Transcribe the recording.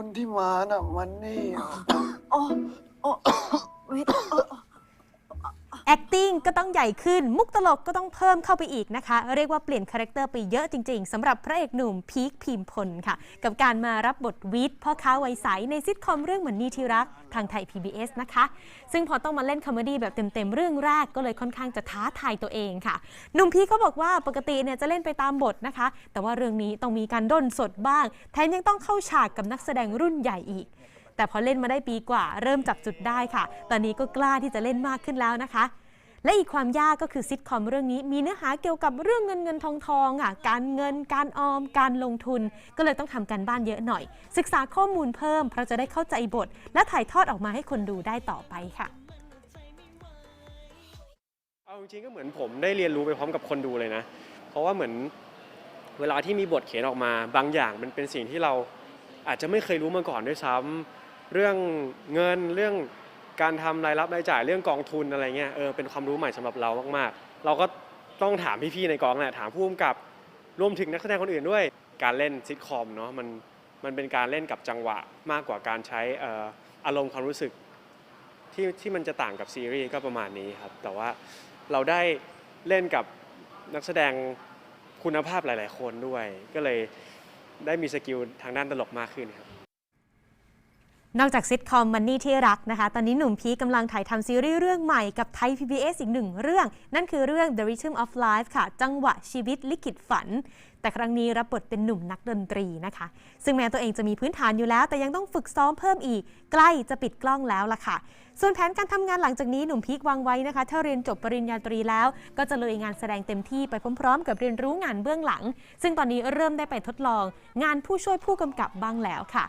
คนที่มาน่ะ มันนี่โอ้โอ้เวทโอ้ acting ก็ต้องใหญ่ขึ้น มุกตลกก็ต้องเพิ่มเข้าไปอีกนะคะ เรียกว่าเปลี่ยนคาแรคเตอร์ไปเยอะจริงๆสำหรับพระเอกหนุ่มพีคพิมพลค่ะ กับการมารับบทวิทย์พ่อค้าวัยใสในซิทคอมเรื่องเหมือนนี่ที่รักทางไทย PBS นะคะ ซึ่งพอต้องมาเล่นคอมเมดี้แบบเต็มๆ เรื่องแรกก็เลยค่อนข้างจะท้าทายตัวเองค่ะหนุ่มพีคเขาบอกว่าปกติเนี่ยจะเล่นไปตามบทนะคะ แต่ว่าเรื่องนี้ต้องมีการด้นสดบ้าง แถมยังต้องเข้าฉากกับนักแสดงรุ่นใหญ่อีกแต่พอเล่นมาได้ปีกว่าเริ่มจับจุดได้ค่ะ ตอนนี้ก็กล้าที่จะเล่นมากขึ้นแล้วนะคะ และอีกความยากก็คือซิทคอมเรื่องนี้มีเนื้อหาเกี่ยวกับเรื่องเงินเงินทองทองอะการเงินการออม การลงทุน ก็เลยต้องทำการบ้านเยอะหน่อย ศึกษาข้อมูลเพิ่มเพราะจะได้เข้าใจบท และถ่ายทอดออกมาให้คนดูได้ต่อไปค่ะเอาจริงก็เหมือนผมได้เรียนรู้ไปพร้อมกับคนดูเลยนะ เพราะว่าเหมือนเวลาที่มีบทเขียนออกมา บางอย่างมันเป็นสิ่งที่เราอาจจะไม่เคยรู้มาก่อนด้วยซ้ำเรื่องเงินเรื่อง การทำรายรับรายจ่ายเรื่องกองทุนอะไรเงี้ยเออเป็นความรู้ใหม่สำหรับเรามากๆ เราก็ต้องถามพี่ๆในกองแหละถามผู้กำกับรวมถึงนักแสดงคนอื่นด้วย การเล่นซิทคอมเนาะมันมันเป็นการเล่นกับจังหวะมากกว่าการใช้เอ่ออารมณ์ความรู้สึก ที่ที่มันจะต่างกับซีรีส์ก็ประมาณนี้ครับ แต่ว่าเราได้เล่นกับนักแสดงคุณภาพหลาย ๆ คนด้วย ก็เลยได้มีสกิลทางด้านตลกมากขึ้นครับ นอกจากซิทคอมมันนี่ที่รักนะคะ ตอนนี้หนุ่มพีกำลังถ่ายทำซีรีส์เรื่องใหม่กับไทย PBS อีกหนึ่งเรื่อง นั่นคือเรื่อง The Rhythm of Life ค่ะ จังหวะชีวิตลิขิตฝัน แต่ครั้งนี้รับบทเป็นหนุ่มนักดนตรีนะคะ ซึ่งแม้ตัวเองจะมีพื้นฐานอยู่แล้ว แต่ยังต้องฝึกซ้อมเพิ่มอีก ใกล้จะปิดกล้องแล้วล่ะค่ะ ส่วนแผนการทำงานหลังจากนี้หนุ่มพีควางไว้นะคะ ถ้าเรียนจบปริญญาตรีแล้ว ก็จะเลยงานแสดงเต็มที่ไปพร้อม ๆ กับเรียนรู้งานเบื้องหลัง ซึ่งตอนนี้เริ่มได้ไปทดลอง งานผู้ช่วยผู้กำกับบ้างแล้วค่ะ